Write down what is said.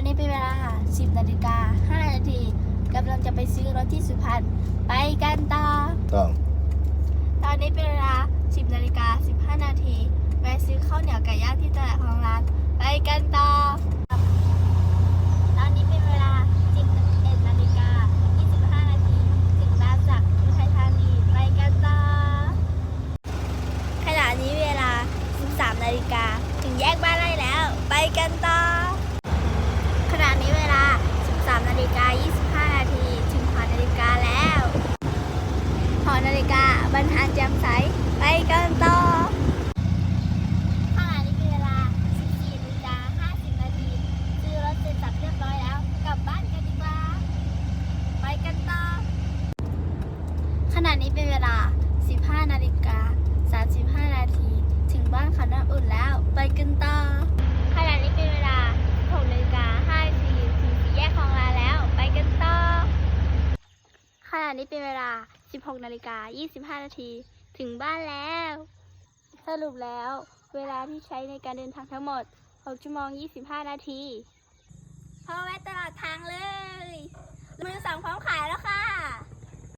อนนี้เป็นเวลา 10นาฬิกา5นาทีกำลังจะไปซื้อรถที่สุพรรณไปกันต่อ ต้องตอนนี้เป็นเวลา 10นาฬิกา15นาทีแวะซื้อข้าวเหนียวไก่ย่างที่ตลาดของร้าน ไปกันต่อ ตอนนี้เป็นเวลา 11นาฬิกา25นาทีถึงร้านจากอุทัยธานีไปกันต่อ ขณะนี้เวลา 13นาฬิกาถึงแยกบ้านไร่แล้ว ไปกันต่อ ขณะนี้เวลา 13นาฬิกา25นาทีถึงหอนาฬิกาแล้ว หอนาฬิ กาบรรหารแจ่มใส ไปกันต่อขณะนี้เป็นเวลา 14นาฬิกา50 นาทีซื้อรถเสร็จสับเรียบร้อยแล้ว กลับบ้านกันดีกว่า ไปกันต่อขณะนี้เป็นเวลา 15 นาฬิกา 35 นาที ถึงบ้านเขาน้ำอุ่นแล้ว ไปกันต่อ ขณะนี้เป็นเวลา 6นาฬิกา5นาที ถึงสี่แยกคลองลานแล้ว ไปกันต่อ ขณะนี้เป็นเวลา 16นาฬิกา25 นาที ถึงบ้านแล้ว สรุปแล้ว เวลาที่ใช้ในการเดินทางทั้งหมด 6 ชั่วโมง 25 นาทีพอแวะตลอดทางเลย มือสองพร้อมขาย